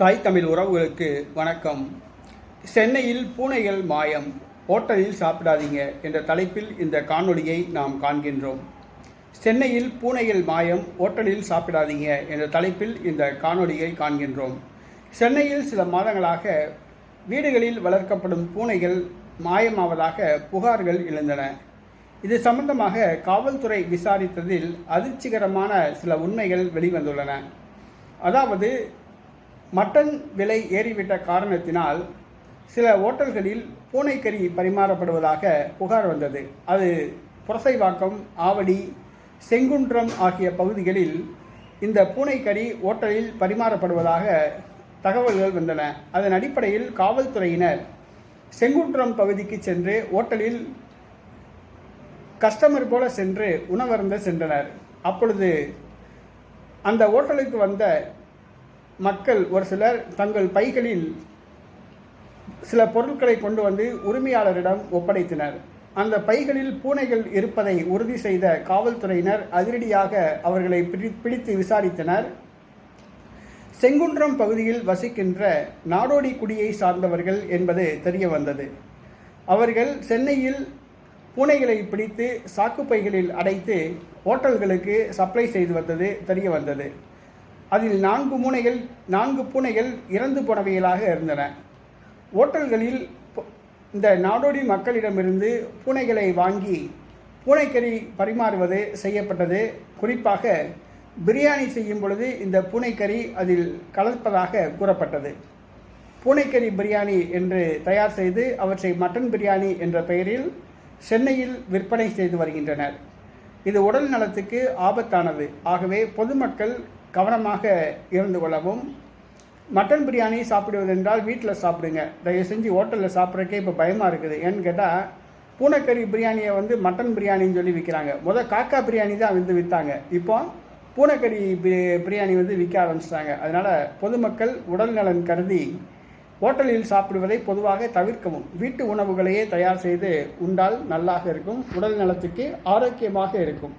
தாய் தமிழ் உறவுகளுக்கு வணக்கம். சென்னையில் பூனைகள் மாயம் ஓட்டலில் சாப்பிடாதீங்க என்ற தலைப்பில் இந்த காணொளியை நாம் காண்கின்றோம். சென்னையில் பூனைகள் மாயம் ஓட்டலில் சாப்பிடாதீங்க என்ற தலைப்பில் இந்த காணொளியை காண்கின்றோம். சென்னையில் சில மாதங்களாக வீடுகளில் வளர்க்கப்படும் பூனைகள் மாயமாவதாக புகார்கள் எழுந்தன. இது சம்பந்தமாக காவல்துறை விசாரித்ததில் அதிர்ச்சிகரமான சில உண்மைகள் வெளிவந்துள்ளன. அதாவது மட்டன் விலை ஏறிவிட்ட காரணத்தினால் சில ஓட்டல்களில் பூனைக்கறி பரிமாறப்படுவதாக புகார் வந்தது. அது புரசைவாக்கம் ஆவடி செங்குன்றம் ஆகிய பகுதிகளில் இந்த பூனைக்கறி ஓட்டலில் பரிமாறப்படுவதாக தகவல்கள் வந்தன. அதன் அடிப்படையில் காவல்துறையினர் செங்குன்றம் பகுதிக்கு சென்று ஓட்டலில் கஸ்டமர் போல சென்று உணவருந்த சென்றனர். அப்பொழுது அந்த ஓட்டலுக்கு வந்த மக்கள் ஒரு சிலர் தங்கள் பைகளில் சில பொருட்களை கொண்டு வந்து உரிமையாளரிடம் ஒப்படைத்தனர். அந்த பைகளில் பூனைகள் இருப்பதை உறுதி செய்த காவல்துறையினர் அதிரடியாக அவர்களை பிடி பிடித்து விசாரித்தனர். செங்குன்றம் பகுதியில் வசிக்கின்ற நாடோடி குடியை சார்ந்தவர்கள் என்பது தெரிய வந்தது அவர்கள் சென்னையில் பூனைகளை பிடித்து சாக்குப்பைகளில் அடைத்து ஓட்டல்களுக்கு சப்ளை செய்து வந்தது தெரிய வந்தது அதில் நான்கு பூனைகள் நான்கு பூனைகள் இறந்து போனவைகளாக இருந்தன. ஓட்டல்களில் இந்த நாடோடி மக்களிடமிருந்து பூனைகளை வாங்கி பூனைக்கறி பரிமாறுவது செய்யப்பட்டது. குறிப்பாக பிரியாணி செய்யும் பொழுது இந்த பூனைக்கறி அதில் கலப்பதாக கூறப்பட்டது. பூனைக்கறி பிரியாணி என்று தயார் செய்து அவற்றை மட்டன் பிரியாணி என்ற பெயரில் சென்னையில் விற்பனை செய்து வருகின்றனர். இது உடல் நலத்துக்கு ஆபத்தானது. ஆகவே பொதுமக்கள் கவனமாக இருந்து கொள்ளவும். மட்டன் பிரியாணி சாப்பிடுவதென்றால் வீட்டில் சாப்பிடுங்க. தயவு செஞ்சு ஹோட்டலில் சாப்பிட்றக்கே இப்போ பயமாக இருக்குது. ஏன்னு கேட்டால் பூனைக்கறி பிரியாணியை வந்து மட்டன் பிரியாணின்னு சொல்லி விற்கிறாங்க முத காக்கா பிரியாணி தான் வந்து விற்றாங்க இப்போ பூனைக்கறி பிரியாணி வந்து விற்க ஆரம்பிச்சிட்டாங்க. அதனால் பொதுமக்கள் உடல் நலன் கருதி ஹோட்டலில் சாப்பிடுவதை பொதுவாக தவிர்க்கவும். வீட்டு உணவுகளையே தயார் செய்து உண்டால் நல்லாக இருக்கும். உடல் நலத்துக்கு ஆரோக்கியமாக இருக்கும்.